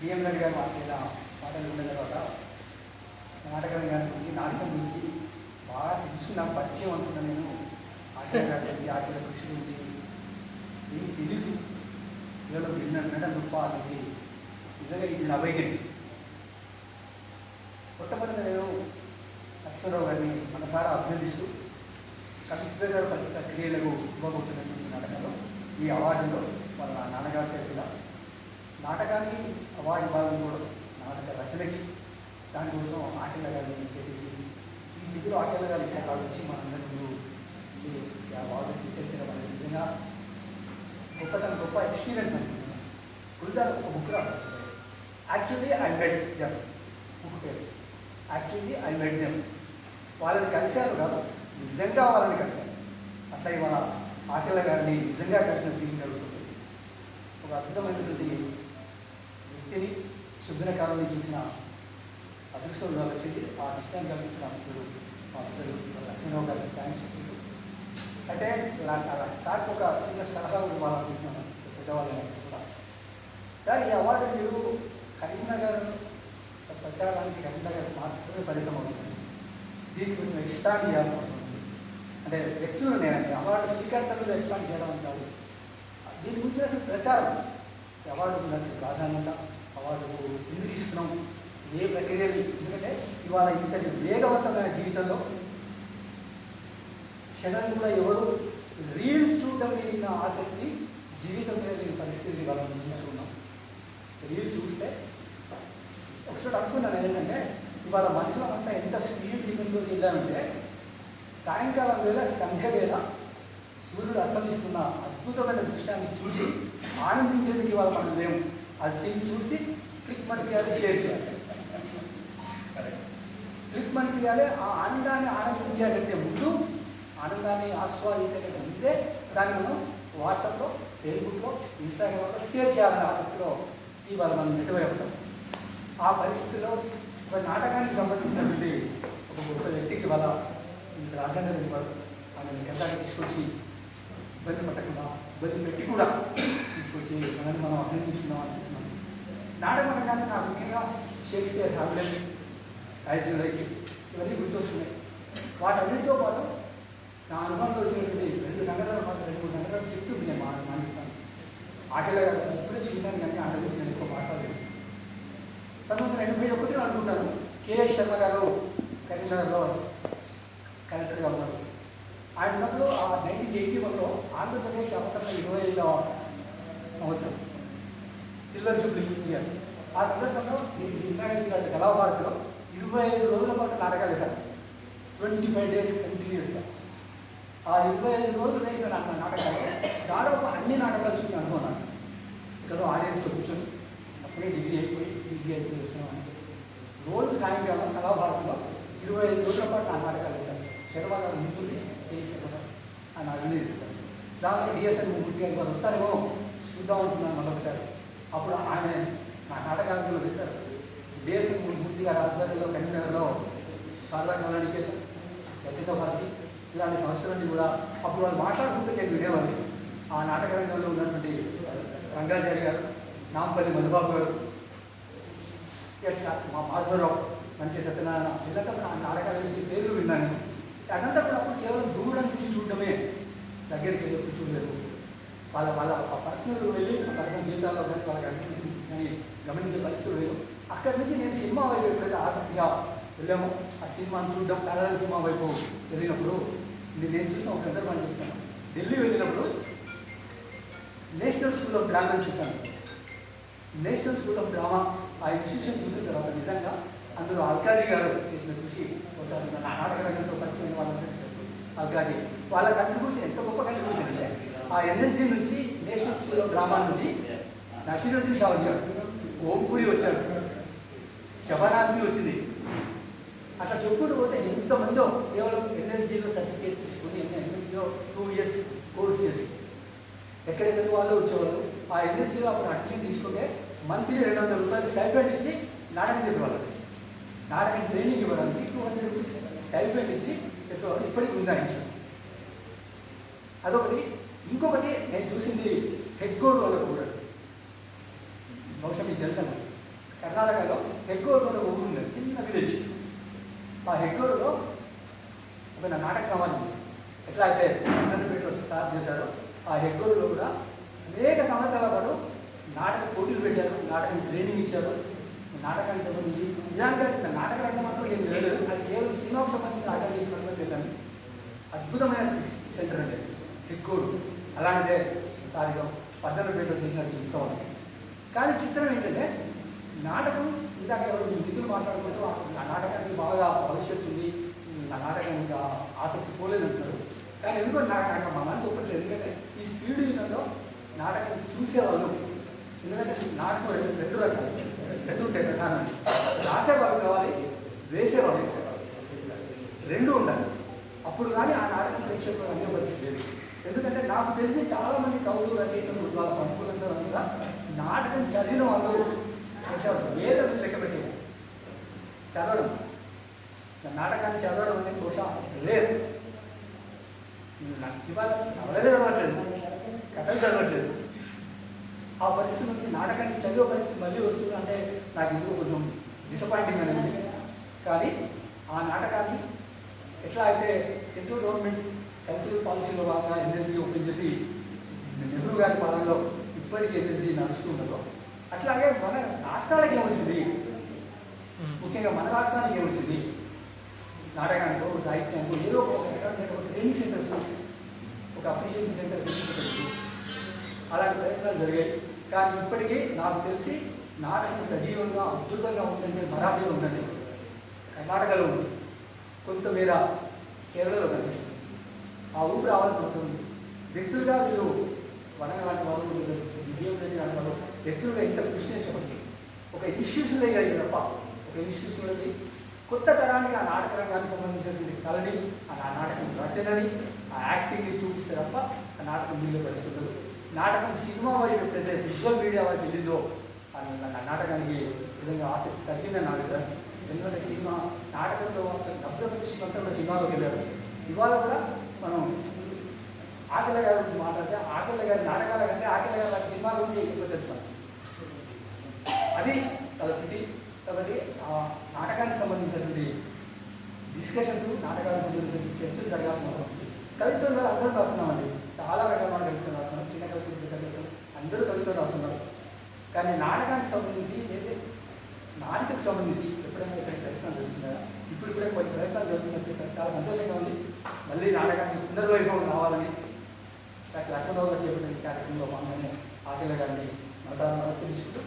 BM Reddy గారు మాట్లాడిన మాటలు విన్న తర్వాత నాటకం గారి గురించి నాటకం గురించి బాగా తెలుసు నాకు పరిచయం అనుకున్నా నేను. ఆటల గారి గురించి ఆటల కృషి గురించి ఏం తెలియదు పిల్లలు విన్నట్టు గొప్ప అనేది నిజంగా ఇది నా వైఖరి. మొట్టమొదటి నేను లక్ష్మణరావు గారిని మనసారా అభినందిస్తూ కవిత్వ పత్రిక క్రియలకు ఇవ్వబోతున్నటువంటి నాటకంలో ఈ అవార్డులో వాళ్ళ నాన్నగారి పేరు నాటకానికి అవార్డు ఇవ్వాలని కూడా నాటక రచనకి దానికోసం ఆటల గారిని చేసేసి ఈ స్థితిలో ఆటల గారి ఇక్కడ వచ్చి మనందరి ముందు ఈ అవార్డు స్వీకరించడం అనేది నిజంగా గొప్పతనం గొప్ప ఎక్స్పీరియన్స్ అనుకుంటున్నాను గురుదారు ఒక బుక్ రాశారు. Actually I met them book పేరు. యాక్చువల్లీ ఐ మెడ్ దెమ్ వాళ్ళని కలిశాను కాదు నిజంగా వాళ్ళని కలిశాను. అట్లా ఇవాళ ఆటల గారిని నిజంగా కలిసిన ఫీలింగ్ కలుగుతుంది. ఒక అద్భుతమైనటువంటి శుభ్ర కాలంలో చూసిన అదృష్టం వచ్చింది ఆ దృష్టాన్ని కల్పించిన మిత్రుడు మా మిత్రుడు లక్ష్మీరావు గారికి థ్యాంక్స్ చెప్పింది అంటే సార్ ఒక చిన్న సలహా ఇవ్వాలనుకుంటున్నాను పెద్దవాళ్ళని కూడా సార్ ఈ అవార్డు మీరు కరీంనగర్ ప్రచారానికి కరీంనగర్ మాత్రమే ఫలితం అవుతుంది దీనికి కొంచెం ఎక్స్పాండ్ చేయాల్సిన అవసరం ఉంది అంటే వ్యక్తులు నేనండి అవార్డు స్వీకర్తలు ఎక్స్పాండ్ చేయడం అని కాదు దీని గురించి ప్రచారం ఈ అవార్డు ఉన్నటువంటి ప్రాధాన్యత వాళ్ళు ఎందుకు ఇస్తున్నాం ఏ ప్రక్రియలు ఎందుకంటే ఇవాళ ఇంతటి వేగవంతమైన జీవితంలో క్షణం కూడా ఎవరు రీల్స్ చూడడం మీద ఆసక్తి జీవితం మీద లేని పరిస్థితి వాళ్ళని చూసుకున్నాం రీల్స్ చూస్తే ఒకసారి అనుకున్నాను ఏంటంటే ఇవాళ మనుషులమంతా ఎంత స్పీడ్ లిమిట్లోకి వెళ్ళామంటే సాయంకాలం వేళ సంధ్య వేళ సూర్యుడు అస్తమిస్తున్న అద్భుతమైన దృశ్యాన్ని చూసి ఆనందించేందుకు ఇవాళ మనం లేము. అది సీన్ చూసి క్లిక్ మనకి షేర్ చేయాలి. క్లిక్ మనకి ఆ ఆనందాన్ని ఆనందించాలంటే ముందు ఆనందాన్ని ఆస్వాదించాలంటే ముందే దాన్ని మనం వాట్సాప్లో ఫేస్బుక్లో ఇన్స్టాగ్రామ్లో షేర్ చేయాలనే ఆసక్తిలో ఇవాళ మనం నెట్టువై ఉంటాం ఆ పరిస్థితిలో ఒక నాటకానికి సంబంధించినటువంటి ఒక గొప్ప వ్యక్తికి వాళ్ళ రాజ్యాంగ ఆమె ఎంత తీసుకొచ్చి ఇబ్బంది పట్టకుండా వదిలిపెట్టి పెట్టి కూడా తీసుకొచ్చి మనల్ని మనం అభినందిస్తున్నాం అనుకుంటున్నాం. నాటకం అనగానే నాకు ముఖ్యంగా షేక్స్పియర్ హామ్లెట్ యాజిన్ రైకి ఇవన్నీ గుర్తొస్తున్నాయి. వాటన్నిటితో పాటు నా అనుభవంలో వచ్చినటువంటి రెండు సంఘటనలు మాత్రం రెండు మూడు సంఘటనలు చెప్తూ నేను మా మానిస్తాను. ఆటలు ఇప్పుడే చూశాను కానీ ఆట గురించి నేను ఎక్కువ మాట్లాడలేదు. పంతొమ్మిది వందల ఎనభై ఒకటిలో అనుకుంటాను కేఎస్ శర్మ గారు కరీంనగర్లో కలెక్టర్గా ఉన్నారు. ఆయన ఉన్నప్పుడు ఆ నైన్టీన్ ఎయిటీ వన్లో ఆంధ్రప్రదేశ్ అవతరణ ఇరవై ఐదవ సంవత్సరం. Silver jubilee year. ఆ సందర్భంగా ఇంద్రాగంధి కళాభారతిలో ఇరవై ఐదు రోజుల పాటు నాటకాలు వేశాను. ట్వంటీ ఫైవ్ డేస్ కంటిన్యూస్గా. ఆ ఇరవై ఐదు రోజులు వేసిన నాటకాలు దాదాపు అన్ని నాటకాలు చూసి అనుకున్నాను. ఇక్కడ ఆడియన్స్తో కూర్చొని అప్పుడే డిగ్రీ అయిపోయి పీజీ అయిపోయి వచ్చినామని రోజు సాయంకాలం కళాభారతిలో ఇరవై ఐదు రోజుల పాటు నా నాటకాలు వేశాను. శర్మ గారు ముందు ఏ శర్మ ఆయన అభినయం డిఎస్ఎన్ మూర్తి గారు వారు వస్తారేమో చూద్దాం అంటున్నాను మరొకసారి. అప్పుడు ఆయన నా నాటకాలలో వేశారు. డిఎస్ఎన్ మూర్తి గారి ఆధ్వర్యంలో కరీంనగర్లో శారదా కళానికి చైతన్య భారతి ఇలాంటి సమస్యలన్నీ కూడా అప్పుడు వాళ్ళు మాట్లాడుకుంటే నేను వినేవాడిని. ఆ నాటక రంగంలో ఉన్నటువంటి రంగాచారి గారు నాంపల్లి మధుబాబు గారు మా మాధవరావు మంచి సత్యనారాయణ. వీళ్ళంతా నా నాటకాలు వేసి పేర్లు విన్నాను అదంతా కూడా అప్పుడు కేవలం దూరం నుంచి చూడటమే దగ్గరికి వెళ్ళి ఎప్పుడు చూడలేదు వాళ్ళ వాళ్ళ పర్సనల్ వెళ్ళి పర్సనల్ జీవితాల్లో కానీ వాళ్ళకి అనిపించింది గమనించే పరిస్థితులు లేదు అక్కడి నుంచి నేను సినిమా వైపు ఎప్పుడైతే ఆసక్తిగా వెళ్ళామో ఆ సినిమాను చూడడం కన్నడ సినిమా వైపు వెళ్ళినప్పుడు నేను చూసిన ఒక సందర్భాన్ని చెప్తాను. ఢిల్లీ వెళ్ళినప్పుడు నేషనల్ స్కూల్ ఆఫ్ డ్రామా చూశాను. నేషనల్ స్కూల్ ఆఫ్ డ్రామా ఆ ఇన్స్టిట్యూషన్ చూసిన తర్వాత నిజంగా అందులో అల్కాజీ గారు చేసిన చూసి ఒకసారి నా నాటక రంగంతో పరిచయం వాళ్ళ అల్కాజీ వాళ్ళ కంట్రిబ్యూషన్ ఎంత గొప్ప కంట్రిబ్యూషన్ అంటే ఆ ఎన్ఎస్డి నుంచి నేషనల్ స్కూల్ ఆఫ్ డ్రామా నుంచి నషీరుద్దీన్ షా వచ్చాడు. ఓంపూరి వచ్చాడు. శబనాజ్మి వచ్చింది. అట్లా చెప్పుకుంటూ పోతే ఎంతమందో కేవలం ఎన్ఎస్డిలో సర్టిఫికేట్ తీసుకుని ఎన్ఎస్డిలో టూ ఇయర్స్ కోర్స్ చేసి ఎక్కడెక్కడ వాళ్ళు వచ్చేవాళ్ళు ఆ ఎన్ఎస్డిలో అప్పుడు అడ్మిషన్ తీసుకుంటే మంత్లీ రెండు వందల రూపాయలు స్టైఫెంట్ ఇచ్చి నాటకం చెప్పేవాళ్ళకి నాటకం ట్రైనింగ్ ఇవ్వడానికి టూ హండ్రెడ్ రూపీస్ స్టైఫెంట్ ఇచ్చి చెప్పేవాళ్ళు. ఇప్పటికి ఉందా ఆ అదొకటి. ఇంకొకటి నేను చూసింది హెగ్గోడు కోడ్ వాళ్ళకు కూడా. బహుశా మీకు తెలుసా కర్ణాటకలో హెగ్గోడు అని ఒక ఊరు ఉంది చిన్న విలేజ్. ఆ హెగ్గోడులో ఒక నా నాటక సమాజం ఎట్లా అయితే అందరిని పెట్టి స్టార్ట్ చేశారో ఆ హెగ్గోడులో కూడా అనేక సంవత్సరాల పాటు నాటక పోటీలు పెట్టారు నాటకం ట్రైనింగ్ ఇచ్చారు. నాటకానికి సంబంధించి నిజానికి నాటక రంగం అంటూ ఏం లేదు. అది కేవలం సినిమాకు సంబంధించిన ఆటలు అంతా అద్భుతమైన సెంటర్ అండి హెగ్గోడు అలాంటిదే సారిగా పద్దెనిమిదిలో చేసిన ఉత్సవం కానీ చిత్రం ఏంటంటే నాటకం ఇందాక ఎవరు నిధులు మాట్లాడుకుంటూ నా నాటకానికి బాగా భవిష్యత్తు ఉంది నా నాటకానికి ఆసక్తి పోలేదు అంటారు కానీ ఎందుకో నాకు నాకు మా మనసు ఒప్పట్లేదు. ఎందుకంటే ఈ స్పీడ్ యుగంలో నాటకం చూసేవాళ్ళు ఎందుకంటే నాటకం రెండు రకాలు రెండు ఉంటాయి ప్రధానంగా. రాసేవాళ్ళు కావాలి వేసేవాళ్ళు వేసేవాళ్ళు. రెండు ఉండాలి. అప్పుడు కానీ ఆ నాటకం ప్రేక్షకులు అన్ని పరిస్థితి లేదు. ఎందుకంటే నాకు తెలిసి చాలా మంది కవులు రచయితలు వాళ్ళ పంపులందరూ కూడా నాటకం చదివిన వాళ్ళు కొంచెం వేద లెక్క పెట్టి చదవడం. నాటకాన్ని చదవడం అనేది బహుశా లేదు. నాకు ఇవాళ నవలలే చదవట్లేదు కథలు చదవట్లేదు. ఆ పరిస్థితి నుంచి నాటకాన్ని చదివే పరిస్థితి మళ్ళీ వస్తుంది అంటే నాకు ఎందుకు కొంచెం డిసప్పాయింటింగ్ అనేది కానీ ఆ నాటకాన్ని ఎట్లా అయితే సెంట్రల్ గవర్నమెంట్ కల్చరల్ పాలసీలో భాగంగా ఎన్ఎస్డి ఓపెన్ చేసి నెహ్రూ గారి పాలనలో ఇప్పటికీ ఎన్ఎస్డి నడుస్తుండదో అట్లాగే మన రాష్ట్రాలకి ఏమొచ్చింది ముఖ్యంగా మన రాష్ట్రానికి ఏమొచ్చింది నాటకానికో సాహిత్యానికో ఏదో ఒక ఒక ట్రైనింగ్ సెంటర్స్ ఒక అప్రిషియేషన్ సెంటర్స్ అలాంటి ప్రయత్నాలు జరిగాయి. కానీ ఇప్పటికీ నాకు తెలిసి నాటకం సజీవంగా అద్భుతంగా ఉందంటే మరాఠీలో ఉందండి. కర్ణాటకలో ఉంది. కొంతమేర కేరళలో కనిపిస్తుంది. ఆ ఊరు రావాల్సిన అవసరం ఉంది వ్యక్తులుగా వీళ్ళు వనగలాంటి వాళ్ళు విజయం రెడ్డి లాంటి వాళ్ళు వ్యక్తులుగా ఇంత కృషి చేసేప్పటికీ ఒక ఇన్స్టిట్యూషన్ కలిగి తప్ప ఒక ఇన్స్టిట్యూషన్ నుంచి కొత్త తరానికి ఆ నాటక రంగానికి సంబంధించినటువంటి కళని ఆ నాటకం రచనని ఆ యాక్టింగ్ని చూపిస్తే తప్ప ఆ నాటకం వీళ్ళు పరిస్థితులు నాటకం సినిమా వైపు ఎప్పుడైతే విజువల్ మీడియా వైపు వెళ్ళిందో ఆ నాటకానికి విధంగా ఆసక్తి తగ్గిందని నా దగ్గర ఎందుకంటే సినిమా నాటకంలో డబ్బుల దృష్టి మొత్తంలో సినిమాలోకి వెళ్ళారు. ఇవాళ కూడా మనం ఆకల గారి గురించి మాట్లాడితే ఆకల గారి నాటకాల కంటే ఆకల గారి సినిమాల గురించి ఎక్కువ తెలుసుకున్నాం అది కాబట్టి కాబట్టి ఆ నాటకానికి సంబంధించినటువంటి డిస్కషన్స్ నాటకాలకు సంబంధించిన చర్చలు జరగాల్సిన అవసరం కవిత్వం గారు అందరూ రాస్తున్నామండి. చాలా రకమైన కవిత్వం రాస్తున్నారు. చిన్న కవిత్వం పెద్ద కవిత్వం అందరూ కవిత్వం రాస్తున్నారు. కానీ నాటకానికి సంబంధించి లేదా నాటికకు సంబంధించి ఎప్పుడైనా ఇక్కడ ప్రయత్నాలు జరుగుతుందా ఇప్పుడు కూడా కొన్ని ప్రయత్నాలు జరుగుతున్నట్టు చాలా సంతోషంగా ఉంది. మళ్ళీ నాటకానికి పునర్వైభవం రావాలని డాక్టర్ లక్ష్మణరావు గారు చేపట్టిన కార్యక్రమంలో భాగంగానే ఆకలి గారిని మనసారా నమస్కరించుకుంటూ